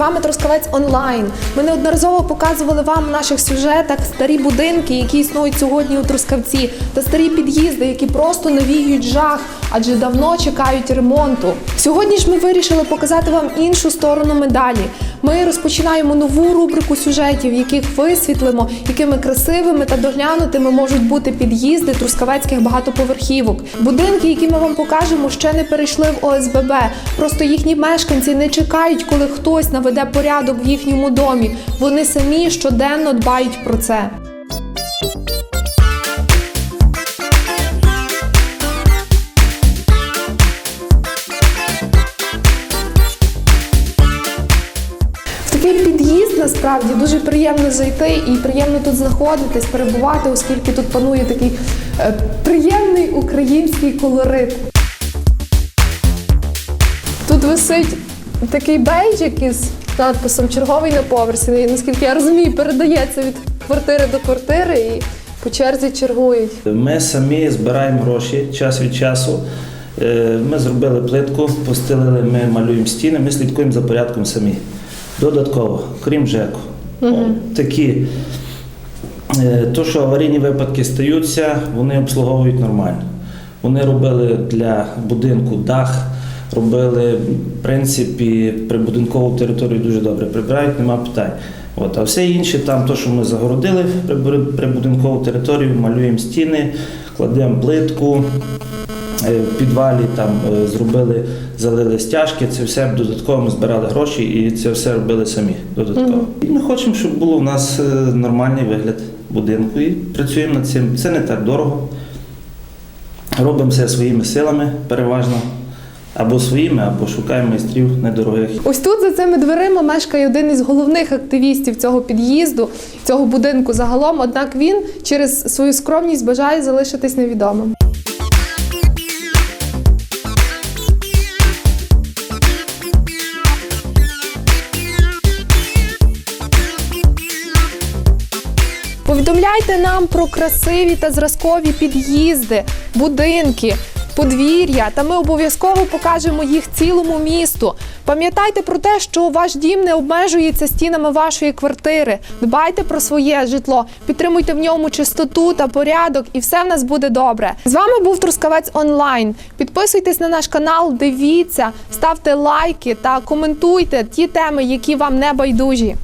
вами Трускавець онлайн. Ми неодноразово показували вам в наших сюжетах старі будинки, які існують сьогодні у Трускавці, та старі під'їзди, які просто навіюють жах, адже давно чекають ремонту. Сьогодні ж ми вирішили показати вам іншу сторону медалі. Ми розпочинаємо нову рубрику сюжетів, яких висвітлимо, якими красивими та доглянутими можуть бути під'їзди трускавецьких багатоповерхівок. Будинки, які ми вам покажемо, ще не перейшли в ОСББ. Просто їхні мешканці не чекають, коли хтось наведе порядок в їхньому домі. Вони самі щоденно дбають про це. Насправді дуже приємно зайти і приємно тут знаходитись, перебувати, оскільки тут панує такий е, приємний український колорит. Тут висить такий бейджик із надписом Черговий на поверсі. Наскільки я розумію, передається від квартири до квартири і по черзі чергують. Ми самі збираємо гроші час від часу. Е, Ми зробили плитку, постелили, ми малюємо стіни, ми слідкуємо за порядком самі. Додатково, крім ЖЕКу. О, Такі, е, то, що аварійні випадки стаються, вони обслуговують нормально. Вони робили для будинку дах, робили, в принципі, прибудинкову територію дуже добре прибирають, нема питань. От, а все інше, там, то, що ми загородили прибу- прибудинкову територію, малюємо стіни, кладемо плитку, е, в підвалі там е, зробили, залили стяжки, це все додатково ми збирали гроші і це все робили самі додатково. І ми хочемо, щоб було в нас е, нормальний вигляд будинку і працюємо над цим. Це не так дорого. Робимо все своїми силами переважно. Або своїми, або шукаємо майстрів недорогих. Ось тут за цими дверима мешкає один із головних активістів цього під'їзду, цього будинку загалом. Однак він через свою скромність бажає залишитись невідомим. Повідомляйте нам про красиві та зразкові під'їзди, будинки, подвір'я, та ми обов'язково покажемо їх цілому місту. Пам'ятайте про те, що ваш дім не обмежується стінами вашої квартири. Дбайте про своє житло, підтримуйте в ньому чистоту та порядок, і все в нас буде добре. З вами був Трускавець онлайн. Підписуйтесь на наш канал, дивіться, ставте лайки та коментуйте ті теми, які вам не байдужі.